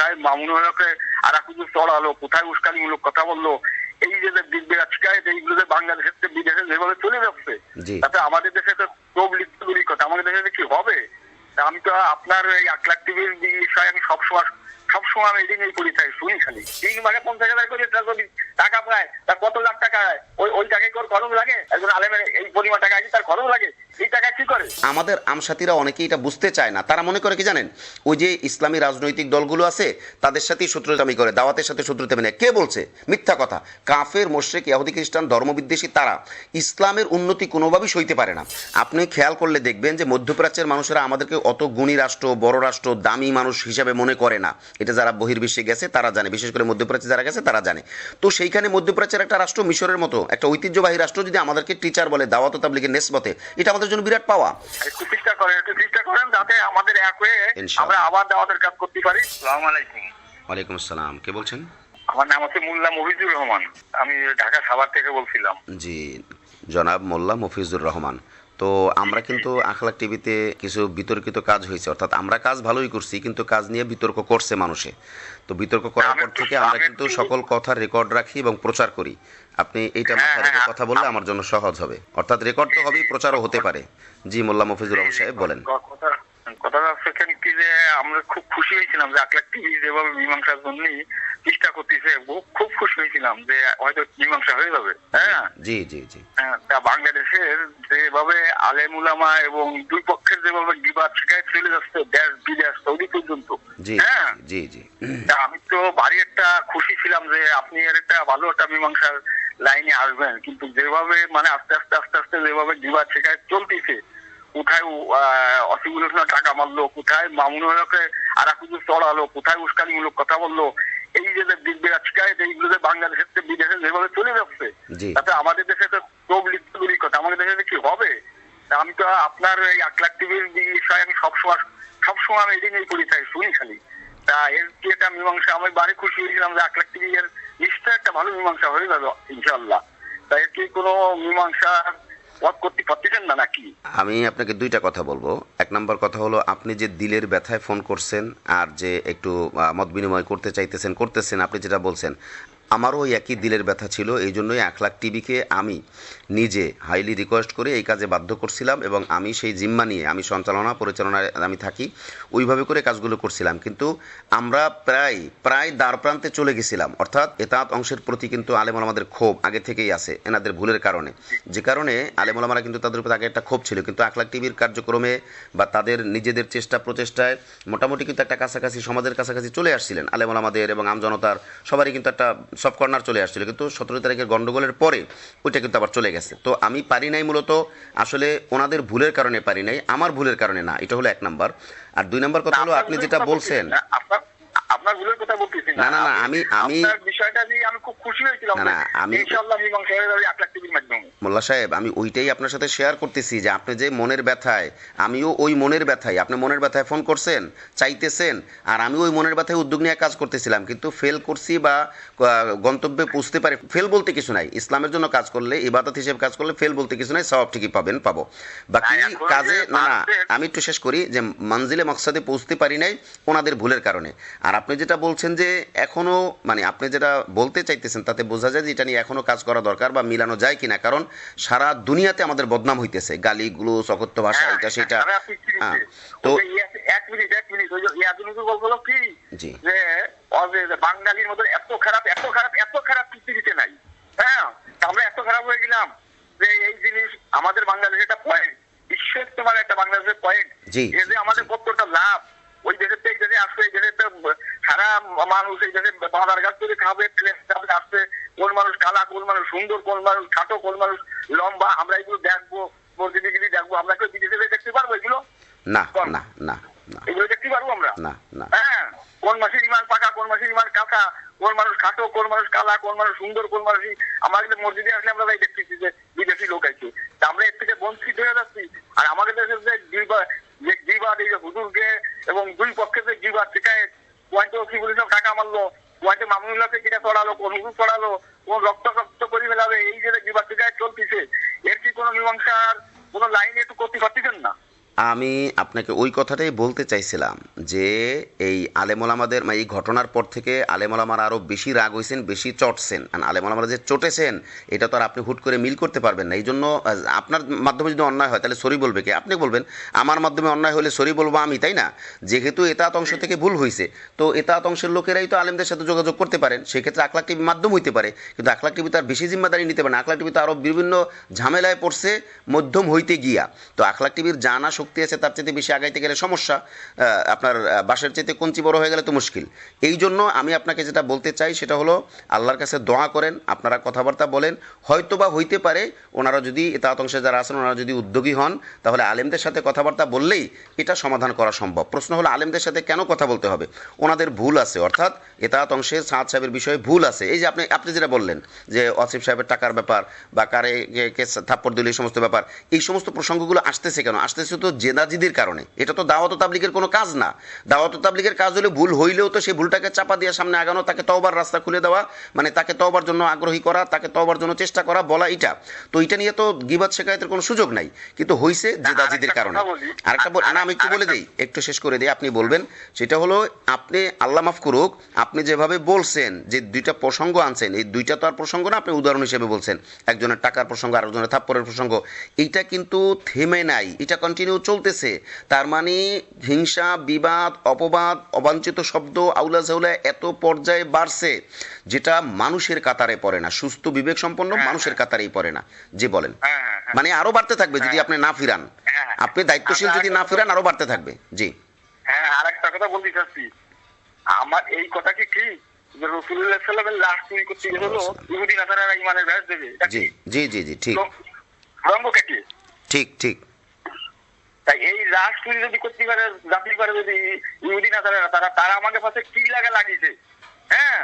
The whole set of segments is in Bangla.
কোথায় মামুনুলকে আর কিছু চড়ালো কোথায় উস্কানিমূলক কথা বলল এই যে দিক শিকায়ত এইগুলো যে বাংলাদেশের থেকে বিদেশে যেভাবে চলে যাচ্ছে তাতে আমাদের দেশে তো প্রবলিত লিপ্ত কথা আমাদের দেশে কি হবে? আমি তো আপনার এই এক লাখ টিভির বিষয়ে আমি সবসময় সবসময় আমি থাকি, শুনি খালি। তিন মানে পঞ্চাশ হাজার করে তার যদি টাকা পায়, তার কত লাখ টাকা? ওই ওই টাকায় কর খরচ লাগে? একজন আলেমের এই পরিমাণ টাকা আছে, তার খরচ লাগে? করে? আমাদের আমসাথীরা অনেকেই এটা বুঝতে চায় না। তারা মনে করে কি জানেন, ওই যে ইসলামী রাজনৈতিক দলগুলো আছে, তাদের সাথেই শত্রুতামি করে, দাওয়াতের সাথে শত্রুতামি নেয়। কে বলছে? মিথ্যা কথা। কাফের মোশেক ইয়াহুদি খ্রিস্টান, ধর্মবিদ্বেষী তারা ইসলামের উন্নতি কোনোভাবেই সইতে পারে না। আপনি খেয়াল করলে দেখবেন যে মধ্যপ্রাচ্যের মানুষেরা আমাদেরকে অত গুণী রাষ্ট্র, বড় রাষ্ট্র, দামি মানুষ হিসাবে মনে করে না। এটা যারা বহির্বিশ্বে গেছে তারা জানে। বিশেষ করে মধ্যপ্রাচ্যে যারা গেছে তারা জানে। তো সেইখানে মধ্যপ্রাচ্যের একটা রাষ্ট্র মিশরের মতো একটা ঐতিহ্যবাহী রাষ্ট্র যদি আমাদেরকে টিচার বলে দাওয়াত তাবলিগের নেসবতে এটা আমাদের জন্য বিরাট পাওয়া। একটু চেষ্টা করেন একটু চেষ্টা করেন যাতে আমাদের এক হয়ে আমরা আবার আমাদের কাজ করতে পারি। সালাম আলাইকুম। ওয়ালাইকুম আসসালাম। কে বলছেন? আমার নাম হচ্ছে মোল্লা মহিজুর রহমান। আমি ঢাকা সাভার থেকে বলছিলাম। জি জনাব মোল্লা মফিজুর রহমান। তো আমরা কিন্তু আখলাক টিভিতে কিছু বিতর্কিত কাজ হয়েছে। অর্থাৎ আমরা কাজ ভালোই করছি কিন্তু কাজ নিয়ে বিতর্ক করছে মানুষে। তো বিতর্ক করার পর থেকে আমরা কিন্তু সকল কথার রেকর্ড রাখি এবং প্রচার করি। আপনি এইটা হ্যাঁ, মাথায় রেখে হ্যাঁ, কথা বললে আমার জন্য সহজ হবে। অর্থাৎ রেকর্ড তো হবেই প্রচারও হতে পারে। জি মোল্লা মফিজুর রহমান সাহেব বলেন। কথা কি যে আমরা খুব খুশি হয়েছিলাম যে আকলাক টিভি যেভাবে মীমাংসার জন্য চেষ্টা করতেছে। খুব- খুশি হয়েছিলাম যে হয়তো মীমাংসা হয়ে যাবে হ্যাঁ জি জি জি। হ্যাঁ, তা বাংলাদেশের যেভাবে এবং দুই পক্ষের যেভাবে বিবাদ চলে যাচ্ছে দেশ বিদেশ সৌদি পর্যন্ত হ্যাঁ? জি জি। আমি তো ভারী একটা খুশি ছিলাম যে আপনি এর একটা ভালো একটা মীমাংসার লাইনে আসবেন। কিন্তু যেভাবে মানে আস্তে আস্তে আস্তে আস্তে যেভাবে বিবাদ শিকায়ত চলতেছে কোথায় অসিগুলো টাকা মারলো কোথায় মামুনুলকে আর কিছু চড়ালো কোথায় উস্কানিমূলক কথা বলল এই যে যে শিকায়ত এইগুলো যে বাংলাদেশের বিদেশে যেভাবে চলে যাচ্ছে তাতে আমাদের দেশে তো প্রবলিত দূরই কথা আমাদের দেশে কি হবে? আমি তো আপনার এই এক টিভির বিষয়ে আমি সবসময় সবসময় আমি এটি নিয়ে পড়ি থাকি শুনি খালি। তা এর কি একটা মীমাংসা আমি বাড়ি খুশি হয়েছিলাম যে এক টিভি এর নিশ্চয় একটা ভালো মীমাংসা হয়ে যাবে ইনশাল্লাহ তা এর কি কোনো মীমাংসা আমি আপনাকে দুইটা কথা বলব। এক নম্বর কথা হলো, আপনি যে দিলের ব্যথায় ফোন করছেন আর যে একটু মত বিনিময় করতে চাইতেছেন, করতেছেন, আপনি যেটা বলছেন আমারও ওই একই দিলের ব্যথা ছিল, এই জন্যই এক লাখ টিভিকে আমি নিজে হাইলি রিকোয়েস্ট করে এই কাজে বাধ্য করছিলাম এবং আমি সেই জিম্মা নিয়ে, আমি সঞ্চালনা পরিচালনায় আমি থাকি, ওইভাবে করে কাজগুলো করছিলাম। কিন্তু আমরা প্রায় প্রায় দ্বার প্রান্তে চলে গেছিলাম। অর্থাৎ এতাত অংশের প্রতি কিন্তু আলেমল আমাদের ক্ষোভ আগে থেকেই আছে, এনাদের ভুলের কারণে। যে কারণে আলেমলামারা কিন্তু তাদের উপর আগে একটা ক্ষোভ ছিল, কিন্তু আখলাক টিভির কার্যক্রমে বা তাদের নিজেদের চেষ্টা প্রচেষ্টায় মোটামুটি কিন্তু একটা কাছাকাছি, সমাজের কাছাকাছি চলে আসছিলেন আলেমলামাদের এবং আমজনতার সবারই কিন্তু একটা সব কর্নার চলে আসছিল। কিন্তু সতেরো তারিখের গণ্ডগোলের পরে ওইটা কিন্তু আবার চলে গেছে। তো আমি পারি নাই মূলত আসলে ওনাদের ভুলের কারণে পারি নাই আমার ভুলের কারণে না এটা হলো এক নাম্বার। আর দুই নাম্বার কথা হলো আপনি যেটা বলছেন আপনার ভুলের কথা বলতেছি না, না, না, আমি- আমি- বিষয়টা নিয়ে আমি খুব খুশি হয়েছিলাম না, আমি- মীমাংসা হয়ে যাবে লাখ টিভির মাধ্যমে। মোল্লা সাহেব আমি ওইটাই আপনার সাথে শেয়ার করতেছি যে আপনি যে মনের ব্যথায় আমিও ওই মনের ব্যথায় আপনি মনের ব্যথায় ফোন করছেন চাইতেছেন আর আমি ওই মনের ব্যথায় উদ্যোগ নিয়ে কাজ করতেছিলাম কিন্তু ফেল করছি বা গন্তব্যে পৌঁছতে পারে ফেল বলতে কিছু নাই। ইসলামের জন্য কাজ করলে ইবাদত হিসেবে কাজ করলে ফেল বলতে কিছু নাই সব ঠিকই পাবেন পাবো। বাকি কাজে না না আমি একটু শেষ করি যে মঞ্জিলে মকসাদে পৌঁছতে পারি নাই ওনাদের ভুলের কারণে। আর আপনি যেটা বলছেন যে এখনও মানে আপনি যেটা বলতে চাইতেছেন তাতে বোঝা যায় যে এটা নিয়ে এখনও কাজ করা দরকার বা মিলানো যায় কিনা। কারণ সারা দুনিয়াতে আমাদের বদনাম হইতেছে। গালি গুলো সকত্য ভাষা হ্যাঁ, এটা সেটা। হ্যাঁ, তো এক মিনিট এক মিনিট যে কি? বাঙালির মতো এত খারাপ এত খারাপ এত খারাপ পৃথিবীতে নাই। হ্যাঁ আমরা এত খারাপ হয়ে গেলাম যে এই জিনিস আমাদের বাংলাদেশের একটা পয়েন্ট বিশ্বের তোমার একটা বাংলাদেশের পয়েন্ট যে আমাদের কতটা লাভ। ওই দেশের থেকে দেশে আসছে এই দেশে সারা মানুষ এই দেশে বাজার গাছ করে খাবে প্লেন আসছে। কোন মানুষ কালা কোন মানুষ সুন্দর কোন মানুষ খাটো কোন মানুষ লম্বা আমরা এগুলো দেখব গিয়ে দেখব। আমরা কেউ বিদেশে দেখতে পারব এগুলো? না না না এগুলো দেখতে পারব আমরা? না না। হ্যাঁ কোন মাসের ইমান পাকা কোন মাসের ইমান কাঁচা কোন মানুষ খাটো কোন মানুষ কালা কোন মানুষ সুন্দর কোন মানুষ আমরা কিন্তু মসজিদে আসলে আমরা তাই দেখতেছি যে বিদেশি লোক আছে। তা আমরা এর থেকে বঞ্চিত হয়ে যাচ্ছি। আর আমাদের দেশের যে যে গিবা এই হুজুরকে এবং দুই পক্ষে যে গিবা শেখায় কি সব টাকা মারলো। পয়েন্টে মামুনুল্লাহকে কিনে চড়ালো কোন হুজুর চড়ালো কোন রক্ত রক্ত করে ফেলাবে, এই যে গিবা শেখায় চলতেছে। এর কি কোন মীমাংসার কোন লাইন একটু করতে পারতেছেন না? আমি আপনাকে ওই কথাটাই বলতে চাইছিলাম যে এই আলেমোলামাদের মানে এই ঘটনার পর থেকে আলেমোলামার আরও বেশি রাগ হয়েছেন বেশি চটছেন। আর আলেমোলামারা যে চটেছেন, এটা তো আর আপনি হুট করে মিল করতে পারবেন না। এই জন্য আপনার মাধ্যমে যদি অন্যায় হয়, তাহলে সরি বলবে কে? আপনি বলবেন, আমার মাধ্যমে অন্যায় হলে সরি বলব আমি, তাই না? যেহেতু এতাত অংশ থেকে ভুল হয়েছে তো এতাত অংশের লোকেরাই তো আলেমদের সাথে যোগাযোগ করতে পারেন। সেক্ষেত্রে আকলাক টিভি মাধ্যম হইতে পারে, কিন্তু আকলাক টিভি তার বেশি জিম্মাদারি নিতে পারে না। আকলাক টিভি তো আরও বিভিন্ন ঝামেলায় পড়ছে, মধ্যম হইতে গিয়া। তো আকলাক টিভির জানা শক্তি আছে, তার চাইতে বেশি আগাইতে গেলে সমস্যা আপনার বাসের চাইতে কঞ্চি বড় হয়ে গেলে তো মুশকিল। এই জন্য আমি আপনাকে যেটা বলতে চাই সেটা হলো, আল্লাহর কাছে দোয়া করেন, আপনারা কথাবার্তা বলেন হয়তো বা হইতে পারে ওনারা যদি এতাত অংশে যারা আছেন, ওনারা যদি উদ্যোগী হন, তাহলে আলেমদের সাথে কথাবার্তা বললেই এটা সমাধান করা সম্ভব। প্রশ্ন হলো, আলেমদের সাথে কেন কথা বলতে হবে? ওনাদের ভুল আছে, অর্থাৎ এতাত অংশে সাদ সাহেবের বিষয়ে ভুল আছে। এই যে আপনি আপনি যেটা বললেন যে অসিফ সাহেবের টাকার ব্যাপার বা কারে কে থাপ্পড় দিল, এই সমস্ত ব্যাপার, এই সমস্ত প্রসঙ্গগুলো আসতেছে কেন? আসতেছে তো জেদাজিদের কারণে। এটা তো দাওয়াত ও তাবলিগের কোনো কাজ না। দাওয়াত ও তাবলিগের কাজ হলে ভুল হইলেও তো সেই ভুলটাকে চাপা দিয়ে সামনে আগানো তাকে তওবার রাস্তা খুলে দেওয়া মানে তাকে তওবার জন্য আগ্রহী করা তাকে তওবার জন্য চেষ্টা করা বলা এটা। তো এটা নিয়ে তো গিবাদ শেখায়তের কোনো সুযোগ নাই। কিন্তু হইছে জেদাজিদের কারণে। আরেকটা বল- না আমি একটু বলে দিই একটু শেষ করে দিই আপনি বলবেন। সেটা হলো আপনি আল্লাহ মাফ করুক আপনি যেভাবে বলছেন যে দুইটা প্রসঙ্গ আনছেন এই দুইটা তো আর প্রসঙ্গ না আপনি উদাহরণ হিসেবে বলছেন। একজনের টাকার প্রসঙ্গ আরেকজনের থাপ্পরের প্রসঙ্গ। এইটা কিন্তু থেমে নাই। এটা কন্টিনিউ চলতেছে। তার মানে হিংসা বিবাদ অপবাদ অবাঞ্ছিত শব্দ আউলা ঝাউলা এত পর্যায়ে বাড়ছে যেটা মানুষের কাতারে পড়ে না। সুস্থ বিবেক সম্পন্ন হ্যাঁ, মানুষের কাতারেই পড়ে না যে বলেন। হ্যাঁ হ্যাঁ হ্যাঁ। মানে আরও বাড়তে থাকবে যদি আপনি না ফিরান। হ্যাঁ। আপনি দায়িত্বশীল যদি না ফিরান আরও বাড়তে থাকবে। জি। হ্যাঁ আর একটা কথা বলতে চাচ্ছি। আমার এই কথা কি ঠিক রসুল্লাহ সাল্লামের লাশ চুরি করতে গেলে হলো ইহুদি নাসারা ইমানের ব্যাস দেবে জি জি জি ঠিক। ঠিক ঠিক। তাই এই লাশ চুরি যদি করতে পারে জাতি করে যদি ইহুদি নাসারা তারা তারা আমাদের পাশে কি লাগা লাগিয়েছে? হ্যাঁ?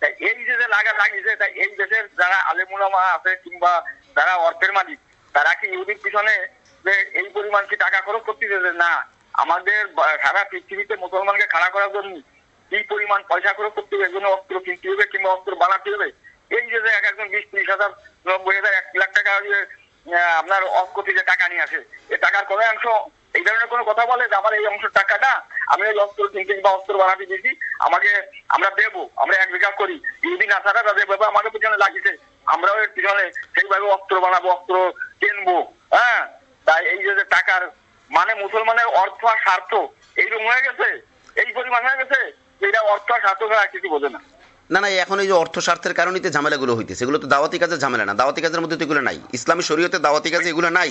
তাই এই যে যে লাগা লাগিয়েছে তাই এই দেশের যারা আলেমুলামা আছে কিংবা যারা অর্থের মালিক, তারা কি ইহুদির পিছনে যে এই পরিমাণ কি টাকা খরচ করতেছে না, আমাদের সারা পৃথিবীতে মুসলমানকে খাড়া করার জন্য কি পরিমাণ পয়সা খরচ করতে হবে এজন্য অস্ত্র কিনতে হবে কিংবা অস্ত্র বানাতে হবে? এই যে এক একজন বিশ, ত্রিশ হাজার, নব্বই হাজার, এক লাখ টাকা আপনার অস্কতি যে টাকা নিয়ে আসে এই টাকার কোনো অংশ, এই ধরনের কোনো কথা বলে যে আমার এই অংশের টাকাটা আমি ওই অস্ত্র কিনতে বা অস্ত্র বানাতে দিয়েছি, আমাকে আমরা দেবো, আমরা এক বিঘা করি। ইহুদিন আসারা যেভাবে আমাকে পিছনে লাগিয়েছে। আমরাও এর পিছনে সেইভাবে অস্ত্র বানাবো, অস্ত্র কিনবো হ্যাঁ? তাই এই যে টাকার মানে মুসলমানের অর্থ আর স্বার্থ, এইরকম হয়ে গেছে? এই পরিমাণ হয়ে গেছে? এটা অর্থ আর স্বার্থ ছাড়া কিছু বোঝে না। না না, এখন এই যে অর্থ স্বার্থের কারণে তো ঝামেলাগুলো হইতেছে। এগুলো তো দাওয়াতি কাজের ঝামেলা না। দাওয়াতি কাজের মধ্যে তো এগুলো নাই। ইসলামী শরীয়তে দাওয়াতি কাজে এগুলো নাই।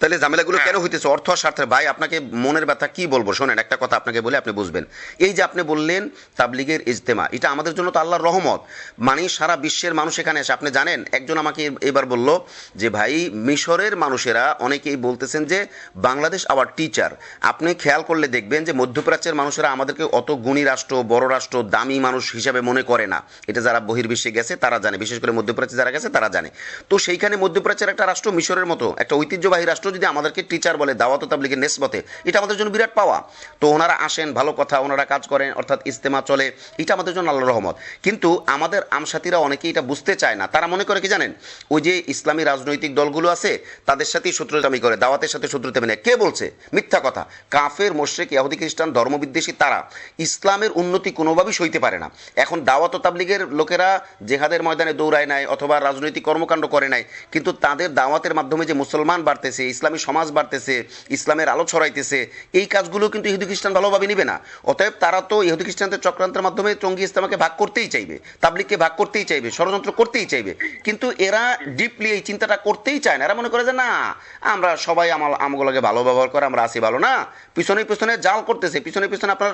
তাহলে ঝামেলাগুলো কেন হইতেছে? অর্থ আর স্বার্থের। ভাই আপনাকে মনের ব্যথা কি বলব? শোনেন একটা কথা আপনাকে বলে আপনি বুঝবেন। এই যে আপনি বললেন তাবলিগের ইজতেমা এটা আমাদের জন্য তো আল্লাহর রহমত। মানে সারা বিশ্বের মানুষ এখানে এসে আপনি জানেন একজন আমাকে এবার বলল যে ভাই মিশরের মানুষেরা অনেকেই বলতেছেন যে বাংলাদেশ আওয়ার টিচার আপনি খেয়াল করলে দেখবেন যে মধ্যপ্রাচ্যের মানুষেরা আমাদেরকে অত গুণী রাষ্ট্র বড় রাষ্ট্র দামি মানুষ হিসাবে মনে করে না। এটা যারা বহির্বিশ্বে গেছে তারা জানে। বিশেষ করে মধ্যপ্রাচ্যে যারা গেছে তারা জানে। তো সেইখানে মধ্যপ্রাচ্যের একটা রাষ্ট্র মিশরের মতো একটা ঐতিহ্যবাহী রাষ্ট্র যদি আমাদেরকে টিচার বলে দাওয়াত তাবলিগের নেসবতে, এটা আমাদের জন্য বিরাট পাওয়া। তো ওনারা আসেন, ভালো কথা, ওনারা কাজ করেন, অর্থাৎ ইস্তেমা চলে, এটা আমাদের জন্য আল্লাহ রহমত। কিন্তু আমাদের আমসাথীরা অনেকেই এটা বুঝতে চায় না। তারা মনে করে কি জানেন? ওই যে ইসলামী রাজনৈতিক দলগুলো আছে, তাদের সাথেই শত্রুতামি করে, দাওয়াতের সাথে শত্রুতা মানে কে বলছে? মিথ্যা কথা। কাফের, মোশ্রেক, ইয়াহুদি খ্রিস্টান, ধর্মবিদ্বেষী তারা। ইসলামের উন্নতি কোনোভাবেই সইতে পারে না। এখন দাওয়াত তাবলিগের লোকেরা জেহাদের ময়দানে দৌড়ায় নাই, অথবা রাজনৈতিক কর্মকাণ্ড করে নাই, কিন্তু তাদের দাওয়াতের মাধ্যমে যে মুসলমান বাড়তেছে ইসলামী সমাজ বাড়তেছে, ইসলামের আলো ছড়াইতেছে, এই কাজগুলো কিন্তু ইহুদি খ্রিস্টান ভালোভাবে নিবে না। অতএব তারা তো ইহুদি খ্রিস্টানদের চক্রান্তের মাধ্যমে টঙ্গি ইসলামকে ভাগ করতেই চাইবে, তাবলিগকে ভাগ করতেই চাইবে, ষড়যন্ত্র করতেই চাইবে। কিন্তু এরা ডিপলি এই চিন্তাটা করতেই চায় না। এরা মনে করে যে, না, আমরা সবাই আমার আমগুলোকে ভালো ব্যবহার করে, আমরা আসি ভালো না। পিছনে পিছনে জাল করতেছে, পিছনে পিছনে আপনার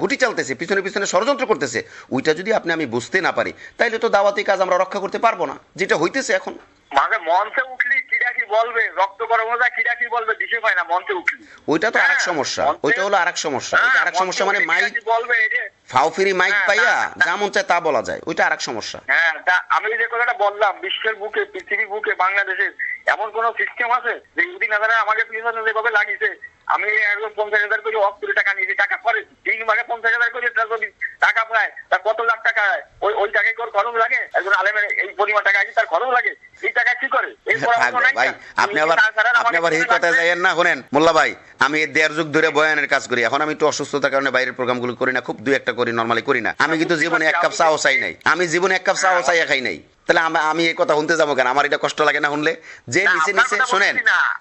গুটি চালতেছে, পিছনে পিছনে ষড়যন্ত্র করতেছে। ওইটা যদি আপনি আমি বুঝতে না পারি, তাইলে তো দাওয়াতি কাজ আমরা রক্ষা করতে পারব না, যেটা হইতেছে এখন। মাঝে মঞ্চে উঠলি কিরা কি বলবে? রক্ত কিরা কি বলবে? দিশে পায় না মঞ্চে উঠলি ওইটা তো আরেক হ্যাঁ, সমস্যা ওইটা হলো আরেক সমস্যা। ওইটা হ্যাঁ, আরেক সমস্যা মানে মাইক বলবে ফাউফিরি মাইক হ্যাঁ, পাইয়া। যা মন চায় তা বলা যায়। ওইটা আরেক সমস্যা। হ্যাঁ আমি যে কথাটা বললাম বিশ্বের বুকে পৃথিবীর বুকে বাংলাদেশের এমন কোন সিস্টেম আছে যে ইহুদি নাজারা আমাকে পিছনে যেভাবে লাগিয়েছে? আমি একদম পঞ্চাশ হাজার করে অফ করে টাকা নিয়েছি টাকা পরে তিন মাসে পঞ্চাশ হাজার করে টাকা পায় তা কত লাখ টাকা হয়? ওই ওই টাকায় কি ওর খরচ লাগে? একজন আলেমের এই পরিমাণ টাকা আছে তার খরচ লাগে এই টাকা কি করে এই পরামর্শ নাই ভাই আপনি আবার আপনি আবার এই কথা যাইয়েন না শোনেন। মোল্লা ভাই আমি দেড় যুগ ধরে বয়ানের কাজ করি। এখন আমি একটু অসুস্থতার কারণে বাইরের প্রোগ্রামগুলো করি না খুব দুই একটা করি নর্মালি করি না। আমি কিন্তু জীবনে এক কাপ চাও চাই নাই। আমি জীবনে এক কাপ চাও চাই খাই নাই। তাহলে আমি আমি এই কথা শুনতে যাব কেন? আমার এটা কষ্ট লাগে না শুনলে? যে নিচে নিচে শোনেন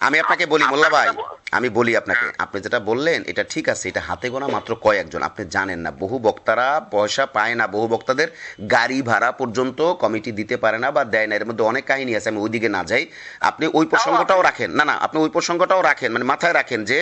আমি আপনাকে বলি মোল্লা ভাই আমি বলি আপনাকে। আপনি যেটা বললেন এটা ঠিক আছে এটা হাতে গোনা মাত্র কয়েকজন আপনি জানেন না। বহু বক্তারা পয়সা পায় না বহু বক্তাদের গাড়ি ভাড়া পর্যন্ত কমিটি দিতে পারে না বা দেয় না। এর মধ্যে অনেক কাহিনী আছে আমি ওইদিকে না যাই। আপনি ওই প্রসঙ্গটাও রাখেন। না না আপনি ওই প্রসঙ্গটাও রাখেন মানে মাথায় রাখেন যে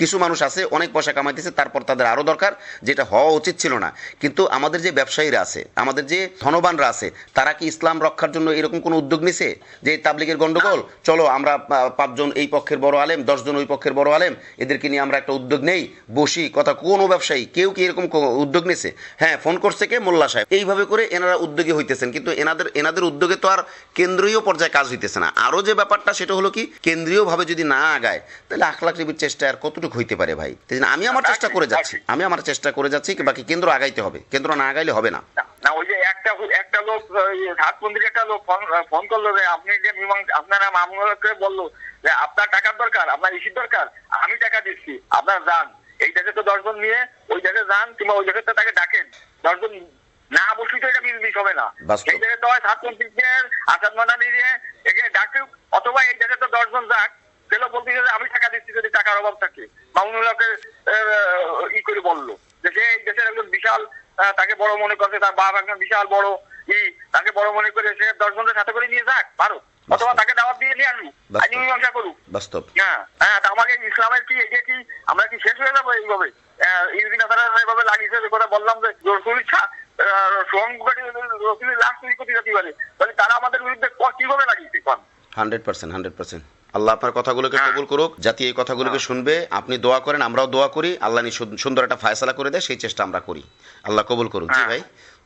কিছু মানুষ আছে অনেক পয়সা কামাইতেছে তারপর তাদের আরও দরকার যেটা হওয়া উচিত ছিল না। কিন্তু আমাদের যে ব্যবসায়ীরা আছে আমাদের যে ধনবানরা আছে তারা কি ইসলাম রক্ষার জন্য এরকম কোনো উদ্যোগ নিছে? যে তাবলিগের গন্ডগোল, চলো আমরা পাঁচজন এই পক্ষের বড় আলেম, দশজন ওই পক্ষের বড় আলেম, এদেরকে নিয়ে আমরা একটা উদ্যোগ নেই, বসি, কথা, কোনো ব্যবসায়ী, কেউ কি এরকম উদ্যোগ নিছে? হ্যাঁ ফোন করছে কে? মোল্লা সাহেব। এইভাবে করে এনারা উদ্যোগী হইতেছেন, কিন্তু এনাদের এনাদের উদ্যোগে তো আর কেন্দ্রীয় পর্যায়ে কাজ হইতেছে না। আরও যে ব্যাপারটা, সেটা হলো কি, কেন্দ্রীয়ভাবে যদি না আগায়, তাহলে আখলাখ রিবির চেষ্টা আর কতটুকু হইতে পারে ভাই? আমি আমার চেষ্টা করে যাচ্ছি। আমি আমার চেষ্টা করে যাচ্ছি, বাকি কেন্দ্র আগাইতে হবে। কেন্দ্র না আগাইলে হবে না না, ওই যে একটা একটা লোক ঘাটবন্দির একটা লোক ফোন করল যে আপনি যে মীমাংস আপনারা মামুনকে বলল যে আপনার টাকার দরকার আপনার ইসির দরকার আমি টাকা দিচ্ছি আপনার যান। এই দেশে তো দশজন নিয়ে ওই দেশে যান কিংবা ওই তো তাকে ডাকেন। দশজন না বসলি তো এটা বিজনেস হবে না। সেই দেশে তো হয় ছাত্রলীগের আসাদ মাদানি দিয়ে একে ডাকুক অথবা এই দেশে তো দশজন যাক সেগুলো বলতে যে আমি টাকা দিচ্ছি যদি টাকার অভাব থাকে। আহ, ই করে বলল। যে সে এই দেশের একজন বিশাল তাকে বড় মনে করছে তার বাপ একজন বিশাল বড় ই তাকে বড় মনে করে সে দশজনের সাথে করে নিয়ে যাক পারো অথবা তাকে দাওয়াত দিয়ে নিয়ে আসুক। আইনি মীমাংসা করুক। বাস্তব। হ্যাঁ হ্যাঁ তা আমাকে ইসলামের কি এগিয়ে কি আমরা কি শেষ হয়ে যাব এইভাবে? ইউদিন আসারা এইভাবে লাগিয়েছে যে কথা বললাম যে রসুল রসুলের লাশ তৈরি করতে যেতে পারে। তাহলে তারা আমাদের বিরুদ্ধে কীভাবে লাগিয়েছে? কোন হান্ড্রেড পার্সেন্ট হান্ড্রেড পার্সেন্ট। আল্লাহ আপনার কথাগুলোকে হ্যাঁ। কবুল করুক জাতি এই কথাগুলোকে শুনবে আপনি দোয়া করেন আমরাও দোয়া করি আল্লাহ নি সুন্দর একটা ফায়সালা করে দেয় সেই চেষ্টা আমরা করি আল্লাহ কবুল করুক জি হ্যাঁ। ভাই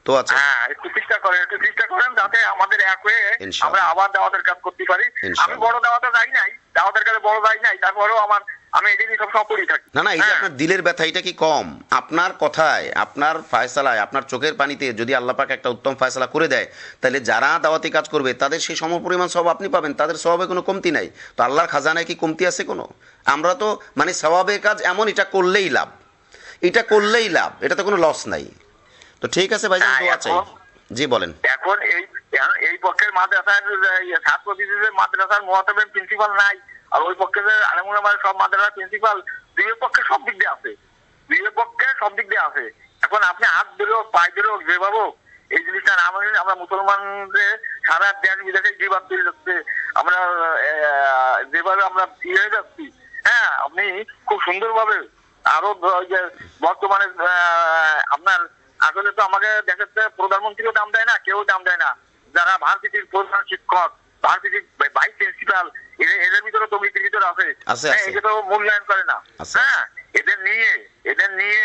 তো আচ্ছা হ্যাঁ একটু চেষ্টা করেন একটু চেষ্টা করেন যাতে আমাদের এক হয়ে। আমরা আবার দাওয়াতের কাজ করতে পারি আমি। বড় দাওয়াতে যাই নাই দাওয়াতের কাছে বড় যাই নাই তারপরেও আমার আমি এটি নিয়ে সবসময় পড়ি থাকি। না না এই যে হ্যাঁ। আপনার দিলের ব্যথা এটা কি কম? আপনার কথায় আপনার ফায়সালায় আপনার চোখের পানিতে যদি আল্লাহ পাক একটা উত্তম ফায়সালা করে দেয় তাহলে যারা দাওয়াতি কাজ করবে তাদের সেই সম পরিমাণ সব আপনি পাবেন তাদের স্বভাবে কোনো কমতি নাই। তো আল্লাহর খাজানায় কি কমতি আছে কোনো? আমরা তো মানে স্বভাবের কাজ এমন এটা করলেই লাভ। এটা করলেই লাভ এটাতে কোনো লস নাই। তো ঠিক আছে ভাই হ্যাঁ, দোয়া চাই। জি বলেন। এখন এই এই পক্ষের মাদ্রাসার ছাত্র মাদ্রাসার প্রিন্সিপাল নাই। আর ওই পক্ষে যে সব মাদ্রাসার প্রিন্সিপাল দুই পক্ষে সব দিক দিয়ে আছে। দুই পক্ষে সব দিক দিয়ে আছে। এখন আপনি হাত দিলেও, পায়ে দিলেও, যেভাবে এই জিনিসটা না মানে আমরা মুসলমানদের সারা দেশ বিদেশে যেভাবে তৈরি যাচ্ছে, আমরা যেভাবে আমরা ইয়ে হয়ে যাচ্ছি হ্যাঁ আপনি খুব সুন্দরভাবে আরও ওই যে বর্তমানে আপনার আসলে তো আমাকে তো প্রধানমন্ত্রীও দাম দেয় না, কেউ দাম দেয় না। যারা ভার্সিটির প্রধান শিক্ষক ভার্সিটির ভাইস প্রিন্সিপাল এদের ভিতরে তো ভিতরে আছে। হ্যাঁ, তো মূল্যায়ন করে না। হ্যাঁ এদের নিয়ে এদের নিয়ে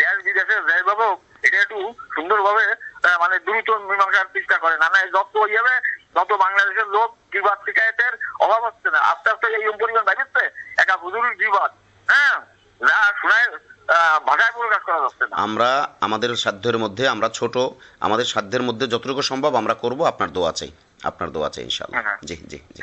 দেশ বিদেশে যেভাবে হোক, এটা একটু সুন্দরভাবে মানে দ্রুত মীমাংসার চেষ্টা করে। না না যত তত বাংলাদেশের লোক শিকায়তের অভাব হচ্ছে না। আস্তে আস্তে এই পরিমাণ বাড়িচ্ছে একা হুজুরের হ্যাঁ যা শোনায় আমরা আমাদের সাধ্যের মধ্যে আমরা ছোট আমাদের সাধ্যের মধ্যে যতটুকু সম্ভব আমরা করব আপনার দোয়া চাই আপনার দোয়া চাই ইনশাআল্লাহ। হ্যাঁ। জি জি জি।